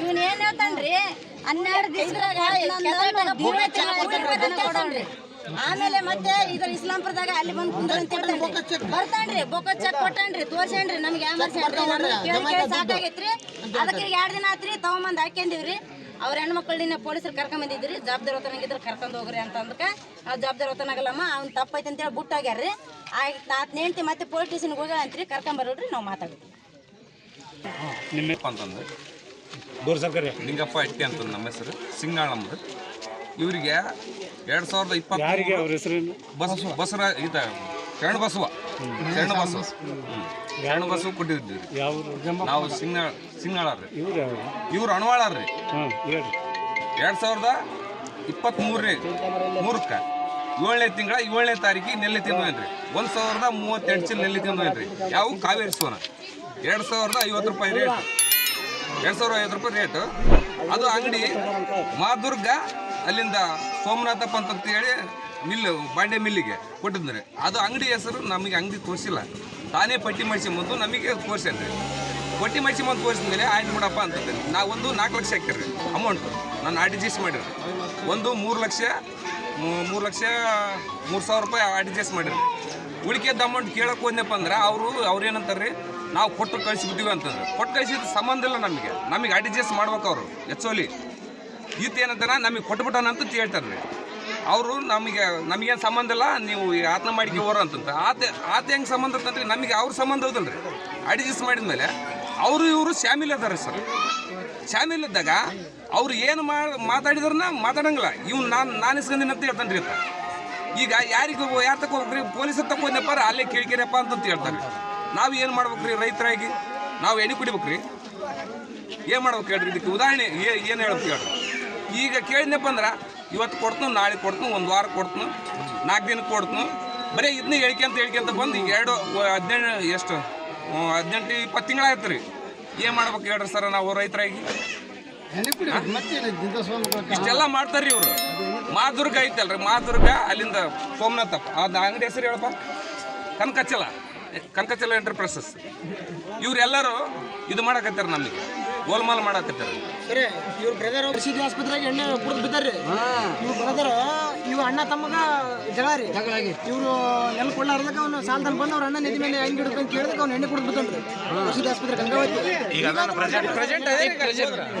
ಇವನ್ ಏನ್ ಹೇಳ್ತಾನ್ರಿ? ಹನ್ನೆರಡು ದಿವಸದಾಗ ಆಮೇಲೆ ಮತ್ತೆ ಇದ್ರ ಇಸ್ಲಾಂಪುರದಾಗ ಅಲ್ಲಿ ಬಂದು ಕುಂದ್ರಂತ ಬರ್ತಾನ್ರಿ ಬೊಕ್ಕ ಚೆಕ್ ಕೊಟ್ಟಾನ್ರಿ ತೋರ್ಸೇನ್ರಿ ನಮ್ಗೆ ಕೇಳಿ ಸಾಕಾಗೈತ್ರಿ. ಅದಕ್ಕೆ ಎರಡ್ ದಿನ ಆತ್ರಿ ತಗೊಂಬಂದ್ ಹಾಕ್ಯಂದಿವ್ರಿ. ಅವ್ರ ಹೆಣ್ಮಕ್ಳನ್ನ ಪೊಲೀಸರು ಕರ್ಕೊಂಡ್ ಬಂದಿದ್ರಿ. ಜವಾಬ್ದಾರಿ ಹೊತ್ತನಾಗಿದ್ರ ಕರ್ಕೊಂಡ್ ಹೋಗ್ರಿ ಅಂತ ಅಂದಕ್ಕೆ ನಾವು ಜವಾಬ್ದಾರಿ ಹೊತ್ತನಾಗಲ್ಲಮ್ಮ ಅವ್ನ್ ತಪ್ಪೈತೆ ಅಂತೇಳಿ ಹೇಳಿ ಹೋಗ್ಯಾರ್ರಿ ಆಯ್ತು ನಾತ್ ನೇಂತಿ ಮತ್ತೆ ಪೊಲೀಸ್ ಸ್ಟೇಷನ್ಗೆ ಹೋಗ್ಯಾಳ ಅಂತ್ರಿ ಕರ್ಕೊಂಡ್ ಬರೋಡ್ರಿ ನಾವು ಮಾತಾಡ್ತೀವಿ. ನಿಮ್ಮಪ್ಪ ಅಂತಂದ್ರೆ? ದೂರ ಸರ್ಕಾರಿ ಲಿಂಗಪ್ಪ ಎಟ್ಟಿ ಅಂತ ನಮ್ಮ ಹೆಸರು ಸಿಂಗಾಳ ನಮ್ದು ಇವರಿಗೆ ಎರಡು ಸಾವಿರದ ಇಪ್ಪತ್ತು ಯಾರಿಗೆ ಅವ್ರ ಹೆಸರು ಬಸ್ ಬಸರ ಇದ ಶರಣ ಬಸವ. ಶರಣ ಬಸವ. ಶರಣ ಬಸವ. ಕೊಟ್ಟಿದ್ದೀವಿ ಯಾವ ನಾವು ಸಿಂಗಾಳ ಸಿಂಗಾಳ ರೀ ಇವ್ರು ಇವ್ರು ಅಣವಾಳ ರೀ ಎರಡು ಸಾವಿರದ ಇಪ್ಪತ್ತ್ಮೂರನೇ ಮೂರಕ್ಕೆ ಏಳನೇ ತಿಂಗಳ ಏಳನೇ ತಾರೀಕಿಗೆ ನೆಲ್ಲಿ ತಿಂದ್ರಿ ಒಂದು ಸಾವಿರದ ಮೂವತ್ತೆಂಟು ಚಿಲ್ ನೆಲ್ಲಿ ತಿಂದ್ರಿ ಯಾವ ಕಾವೇರಿ ಸೋನ ಎರಡು ಸಾವಿರದ ಐವತ್ತು ರೂಪಾಯಿ ರೇಟ್ ಎರಡು ಸಾವಿರದ ಐವತ್ತು ರೂಪಾಯಿ ರೇಟು ಅದು ಅಂಗಡಿ ಮಾದುರ್ಗ, ಅಲ್ಲಿಂದ ಸೋಮನಾಥಪ್ಪ ಅಂತ ಹೇಳಿ ಮಿಲ್ಲು ಬಾಂಡೆ ಮಿಲ್ಲಿಗೆ ಕೊಟ್ಟಿದ್ರೆ ಅದು ಅಂಗಡಿ ಹೆಸರು ನಮಗೆ ಅಂಗಡಿ ತೋರಿಸಿಲ್ಲ. ತಾನೇ ಪಟ್ಟಿ ಮಾಡಿಸಿ ನಮಗೆ ತೋರಿಸ್ಯಾನ್ರಿ ಪಟ್ಟಿ ಮಾಡಿಸಿ ಬಂದು ತೋರಿಸಿದ ಮೇಲೆ ಆಯ್ತು ಬಿಡಪ್ಪ ಅಂತಂದ್ರೆ ನಾ ಒಂದು ನಾಲ್ಕು ಲಕ್ಷ ಹಾಕಿರಿ ಅಮೌಂಟ್ ನಾನು ಆರ್ ಟಿ ಜಿ ಎಸ್ ಮಾಡಿರಿ ಒಂದು ಮೂರು ಲಕ್ಷ ಮೂರು ಲಕ್ಷ, ಮೂರು ಸಾವಿರ ರೂಪಾಯಿ ಆರ್ ಟಿ ಜಿ ಎಸ್ ಮಾಡಿರಿ ಉಳಿಕೆದ ಅಮೌಂಟ್ ಕೇಳೋಕೆ ಹೋದ್ನಪ್ಪ ಅಂದ್ರೆ ಅವರು, ಅವ್ರು ಏನಂತಾರೆ ರೀ ನಾವು ಕೊಟ್ಟು ಕಳಿಸಿಬಿಟ್ಟಿವಿ ಅಂತಂದ್ರೆ. ಕೊಟ್ಟು ಕಳಿಸಿದ ಸಂಬಂಧ ಇಲ್ಲ ನಮಗೆ. ನಮಗೆ ಅಡ್ಜಸ್ಟ್ ಮಾಡ್ಬೇಕು ಅವರು. ಎಚ್ಚೋಲಿ ಈತ ಏನಂತಾರ, ನಮಗೆ ಕೊಟ್ಬಿಟ್ಟಾನ ಅಂತ ಹೇಳ್ತಾರೆ ಅವರು. ನಮಗೆ, ನಮಗೇನು ಸಂಬಂಧ ಇಲ್ಲ, ನೀವು ಆತ್ಮ ಮಾಡಿಕೆ ಹೋರ ಅಂತಂತ. ಆತ ಆತ ಹೆಂಗೆ ಸಂಬಂಧ ಅಂತಂದ್ರೆ ನಮಗೆ ಅವ್ರ ಸಂಬಂಧ ಹೌದಲ್ರಿ. ಅಡ್ಜಸ್ಟ್ ಮಾಡಿದ ಮೇಲೆ ಅವರು ಇವರು ಶಾಮಿಲ್ ಅದಾರೆ ಸರ್. ಶಾಮಿಲ್ ಇದ್ದಾಗ ಅವ್ರು ಏನು ಮಾತಾಡಿದ್ರನ್ನ ಮಾತಾಡಂಗಿಲ್ಲ. ಇವ್ನು ನಾನು ನಾನು ಇಸ್ಕೊಂಡಿನ ಅಂತ ಹೇಳ್ತಾನೆ ರೀ ಈಗ ಯಾರಿಗೆ, ಯಾರು ಹೋಗ್ರಿ? ಪೊಲೀಸರು ಹೋದ್ನಪ್ಪ ಅಲ್ಲೇ ಕೇಳ್ಕಿರಪ್ಪ ಅಂತ ಹೇಳ್ತಾರೆ ನಾವು ಏನು ಮಾಡ್ಬೇಕ್ರಿ ರೈತರಾಗಿ? ನಾವು ಎಣ್ಣೆ ಕುಡಿಬೇಕ್ರಿ? ಏನು ಮಾಡ್ಬೇಕು ಹೇಳ್ರಿ ಇದಕ್ಕೆ? ಉದಾಹರಣೆ ಏನು ಹೇಳ್ಬೇಕು ಹೇಳ್ರಿ? ಈಗ ಕೇಳಿದ್ನಪ್ಪ ಅಂದ್ರೆ ಇವತ್ತು ಕೊಡ್ತು ನಾಳೆ ಕೊಡ್ತು ಒಂದು ವಾರ ಕೊಡ್ತು ನಾಲ್ಕು ದಿನಕ್ಕೆ ಕೊಡ್ತು ಬರೀ ಇದನ್ನ ಹೇಳ್ಕೊಂತ ಹೇಳ್ಕೊಂತ ಬಂದು ಈಗ ಎರಡು ಹದಿನೆಂಟು ಎಷ್ಟು? ಹದಿನೆಂಟು ಇಪ್ಪತ್ತು ತಿಂಗಳಾಯ್ತು ರೀ. ಏನು ಮಾಡ್ಬೇಕು ಹೇಳ್ರಿ ಸರ್ ನಾವು ರೈತರಾಗಿ? ಇಷ್ಟೆಲ್ಲ ಮಾಡ್ತಾರೆ ರೀ ಇವರು. ಮಾದುರ್ಗ ಐತಲ್ರಿ ಮಾದುರ್ಗ ಅಲ್ಲಿಂದ ಸೋಮನಾಥಪ್ಪ. ಅದು ಅಂಗಡಿ ಹೆಸರು ಹೇಳಪ್ಪ? ಕನಕಚ್ಚಲ ಕನಕಚ್ಚಲ ಎಂಟರ್ಪ್ರೈಸಸ್ ಇವರೆಲ್ಲರೂ ಇದು ಮಾಡಕತ್ತಾರ ನಮಗೆ. ಗೋಲ್ಮಾಲ್ ಮಾಡಕತ್ತಾರ. ಸರಿ ಇವ್ರ ಬ್ರದರ್ ಆಸ್ಪತ್ರೆಗೆ ಎಣ್ಣೆ ಕುಡಿದು ಬಿದ್ದಾರ್ರಿ. ಇವ್ರ ಬ್ರದರ್ ಇವ್ ಅಣ್ಣ ತಮ್ಮಗ ಜಗಳ ರೀ. ಇವ್ರು ನೆಲ್ ಕೊಳ್ಳಾರ್ದಾಗ ಅವ್ನು ಸಾಲ್ದನ್ ಬಂದು ಅವ್ರ ಅಣ್ಣ ನೆದಿ ಮೇಲೆ ಹೆಂಗ್ ಹಿಡಿದು ಕೇಳಿದಕ್ಕೆ ಅವ್ನು ಎಣ್ಣೆ ಕುಡಿದು ಬಿದ್ದಾನ್ರಿ. ಪರಿಸ್ಥಿತಿ ಆಸ್ಪತ್ರೆ ಗಂಗಾವತಿ. ಈಗ ಹೋಗ್ತಾರೆ ಗಂಗಾವತಿ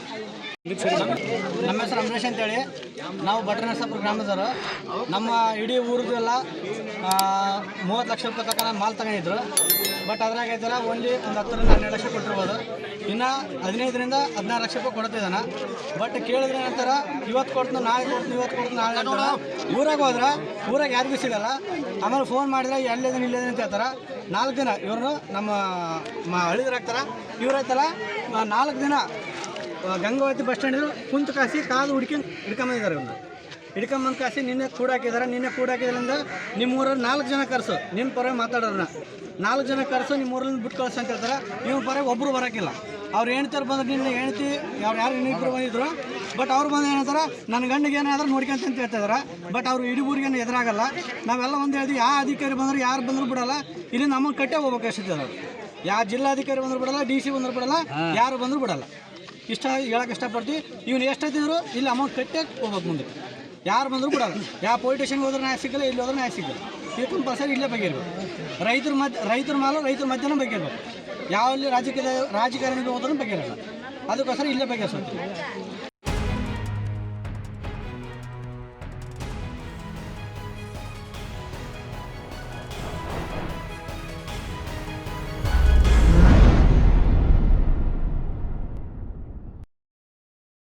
ನಮ್ಮ ಹೆಸರು ಅಮರೇಶ್ ಅಂತೇಳಿ. ನಾವು ಭಟ್ರನರಸಾಪುರ ಗ್ರಾಮದವರು. ನಮ್ಮ ಇಡೀ ಊರಿಗೆಲ್ಲ ಮೂವತ್ತು ಲಕ್ಷ ರೂಪಾಯಿ ತನಕ ಮಾಲ್ ತಗೊಂಡಿದ್ರು. ಬಟ್ ಅದ್ರಾಗ ಐತಲ್ಲ ಓನ್ಲಿ ಒಂದು ಹತ್ತರಿಂದ ಹನ್ನೆರಡು ಲಕ್ಷ ಕೊಟ್ಟಿರ್ಬೋದು. ಇನ್ನು ಹದಿನೈದರಿಂದ ಹದಿನಾರು ಲಕ್ಷ ರೂಪಾಯಿ ಕೊಡ್ತಿದ್ದಾನೆ ಬಟ್ ಕೇಳಿದ್ರೆ ಏನಂತಾರ ಇವತ್ತು ಕೊಡ್ತು ನಾಳೆ ಕೊಡ್ತೀನಿ ಇವತ್ತು ಕೊಡ್ತು ನಾಳೆ. ಊರಾಗ ಹೋದ್ರೆ ಊರಾಗ ಯಾರಿಗೂ ಸಿಗಲ್ಲ. ಆಮೇಲೆ ಫೋನ್ ಮಾಡಿದ್ರೆ ಎಲ್ಲಿದ್ದೀನಿ ಇಲ್ಲಿದ್ದೀನಿ ಅಂತ ಹೇಳ್ತಾರೆ. ನಾಲ್ಕು ದಿನ ಇವರು ನಮ್ಮ ಮ ಇವ್ರು ನಾಲ್ಕು ದಿನ ಗಂಗಾವತಿ ಬಸ್ ಸ್ಟ್ಯಾಂಡ್ ಕುಂತು ಕಾಸಿ ಕಾಲು ಹುಡ್ಕೊಂಡು ಹಿಡ್ಕೊಂಬಂದಿದ್ದಾರೆ ಅವರು ಹಿಡ್ಕೊಂಬಂದು ಕಾಸಿ ನಿನ್ನೆ ಕೂಡ ಹಾಕಿದ್ದಾರೆ ನಿನ್ನೆ ಕೂಡ ಹಾಕಿದ್ರಿಂದ ನಿಮ್ಮ ಊರಲ್ಲಿ ನಾಲ್ಕು ಜನ ಕರೆಸು ನಿಮ್ಮ ಪರ ಮಾತಾಡೋರನ್ನ ನಾಲ್ಕು ಜನ ಕರೆಸು ನಿಮ್ಮ ಊರಲ್ಲಿ ಬಿಟ್ಟು ಕಳ್ಸು ಅಂತ ಹೇಳ್ತಾರೆ. ನಿಮ್ಮ ಪರ ಒಬ್ಬರು ಬರೋಕ್ಕಿಲ್ಲ. ಅವ್ರು ಹೇಳ್ತಾರೆ ಬಂದ್ರೆ ನಿನ್ನೆ ಹೇಳ್ತಿ ಅವ್ರು ಯಾರು ಇನ್ನಿಬ್ಬರು ಬಂದಿದ್ರು. ಬಟ್ ಅವ್ರು ಬಂದು ಏನಂತಾರೆ ನನ್ನ ಗಂಡಿಗೆ ಏನಾದ್ರೂ ನೋಡ್ಕೊಂತ ಅಂತ ಹೇಳ್ತಿದಾರೆ. ಬಟ್ ಅವ್ರು ಇಡೀ ಎದುರಾಗಲ್ಲ. ನಾವೆಲ್ಲ ಒಂದು ಹೇಳಿದ್ವಿ ಯಾವ ಅಧಿಕಾರಿ ಬಂದ್ರು ಯಾರು ಬಂದ್ರು ಬಿಡಲ್ಲ. ಇಲ್ಲಿ ನಮ್ಮ ಕಟ್ಟೆ ಹೋಗ್ಬೇಕು ಅಷ್ಟಿದ್ದಾರೆ ಯಾವ ಜಿಲ್ಲಾಧಿಕಾರಿ ಬಂದ್ರು ಬಿಡಲ್ಲ ಡಿ ಸಿ ಬಂದ್ರು ಬಿಡಲ್ಲ ಯಾರು ಬಂದ್ರು ಬಿಡಲ್ಲ. ಇಷ್ಟ ಹೇಳಕ್ಕೆ ಇಷ್ಟಪಡ್ತೀವಿ. ಇವ್ನು ತಿಂದರು ಇಲ್ಲಿ ಅಮೌಂಟ್ ಕಟ್ಟೆ ಹೋಗ್ಬೇಕು ಮುಂದೆ. ಯಾರು ಬಂದರೂ ಕೂಡ ಯಾವ ಪೊಲೀಸ್ ಸ್ಟೇಷನ್ಗೆ ಹೋದ್ರೆ ನ್ಯಾಯ ಸಿಗಲ್ಲ ಇಲ್ಲಿ ಹೋದ್ರೆ ನ್ಯಾಯ ಸಿಗಲ್ಲ. ಇದು ಕಂಪಲ್ಸರಿ ಇಲ್ಲೇ ಬಗೆಯಿರ್ಬೇಕು ರೈತರ ಮಧ್ಯ ರೈತರ ಮಾಲು ರೈತರ ಮಧ್ಯಾಹ್ನ ಬಗೆಯಿರ್ಬೇಕು ಯಾವ ರಾಜಕೀಯ, ರಾಜಕಾರಣಿಗೆ ಹೋದ್ರೂ ಬಗೆಯಿರಲ್ಲ ಅದಕ್ಕೋಸ್ಕರ ಇಲ್ಲೇ ಬಗೆಹರಿಸ್ತೀವಿ